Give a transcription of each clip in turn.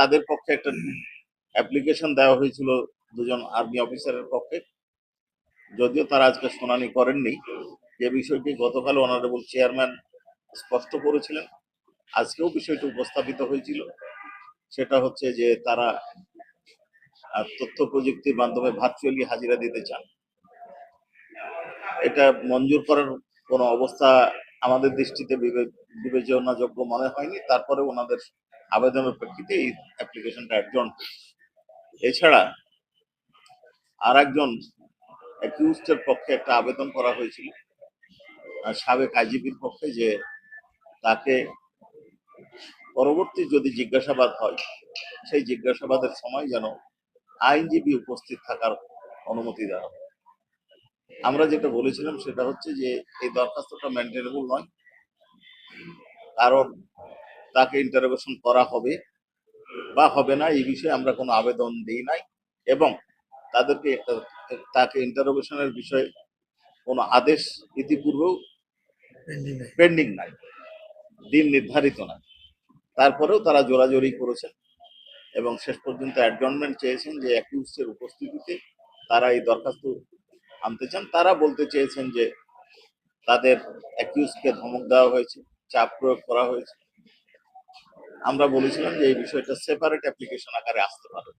তাদের পক্ষে একটা অ্যাপ্লিকেশন দেওয়া হয়েছিল দুজন আর্মি অফিসারের পক্ষে। যদিও তারা আজকে শুনানি করেননি। যে বিষয়টি গতকাল অনারেবল চেয়ারম্যান স্পষ্ট করেছিলেন। আজকেও বিষয়টি উপস্থাপিত হয়েছিল। সেটা হচ্ছে যে তারা তথ্য প্রযুক্তির মাধ্যমে ভার্চুয়ালি হাজিরা দিতে চান। এটা মঞ্জুর করার কোনো অবস্থা আমাদের দৃষ্টিতে বিবেচনাযোগ্য মনে হয়নি। তারপরে ওনাদের আবেদনের প্রেক্ষিতে এই অ্যাপ্লিকেশনটা একজন এছাড়া আর একজন অ্যাকিউজডের পক্ষে একটা আবেদন করা হয়েছিল সাবেক আইজিপির পক্ষে যে তাকে পরবর্তী যদি জিজ্ঞাসাবাদ হয়, সেই জিজ্ঞাসাবাদের সময় যেন আইনজীবী উপস্থিত থাকার অনুমতি দেওয়া আমরা যেটা বলেছিলাম সেটা হচ্ছে যে এই দরখাস্তটা মেনটেনেবল নয়, কারণ তাকে ইন্টারোগেশন করা হবে বা হবে না এই বিষয়ে আমরা কোনো আবেদন দিই নাই এবং তাদেরকে তাকে ইন্টারোগেশনের বিষয়ে কোনো আদেশ ইতিপূর্বেও পেন্ডিং নাই। দিন নির্ধারিত না তারপরেও তারা জোরাজোরি করেছেন এবং শেষ পর্যন্ত অ্যাডজনমেন্ট চেয়েছেন যে অ্যাকিউজের উপস্থিতিতে তারা এই দরখাস্ত আনতে চান। তারা বলতে চেয়েছেন যে তাদের অ্যাকিউজকে ধমক দেওয়া হয়েছে চাপ প্রয়োগ করা হয়েছে। আমরা বলেছিলাম যে এই বিষয়টা সেপারেট অ্যাপ্লিকেশন আকারে আসতে পারে।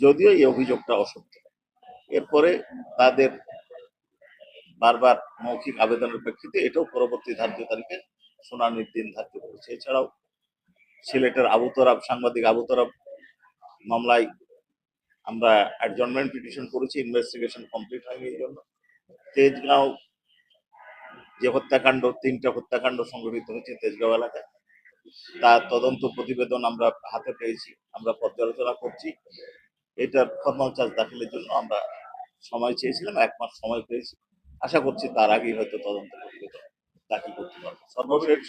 যদিও এই অভিযোগটা অসত্য। এরপরে তাদের বারবার মৌখিক আবেদনের প্রেক্ষিতে এটাও পরবর্তী ধার্য তারিখে শুনানির দিন ধার্য করেছে। এছাড়াও সিলেটের আবু তরাব সাংবাদিক আবু তরাব মামলায় আমরা অ্যাডজনমেন্ট পিটিশন করেছি ইনভেস্টিগেশন কমপ্লিট হয়নি এই জন্য। তেজগাঁও যে হত্যাকাণ্ড, তিনটা হত্যাকাণ্ড সংঘটিত হয়েছে তেজগাঁও এলাকায়। তার তদন্ত প্রতিবেদন আমরা হাতে পেয়েছি, আমরা পর্যালোচনা করছি। এটা ফর্মাল চার্জ দাখিলের জন্য আমরা সময় চেয়েছিলাম, এক মাস সময় পেয়েছি। আশা করছি তার আগেই হয়তো তদন্ত প্রতিবেদন দাখিল করতে পারব। সর্বশেষ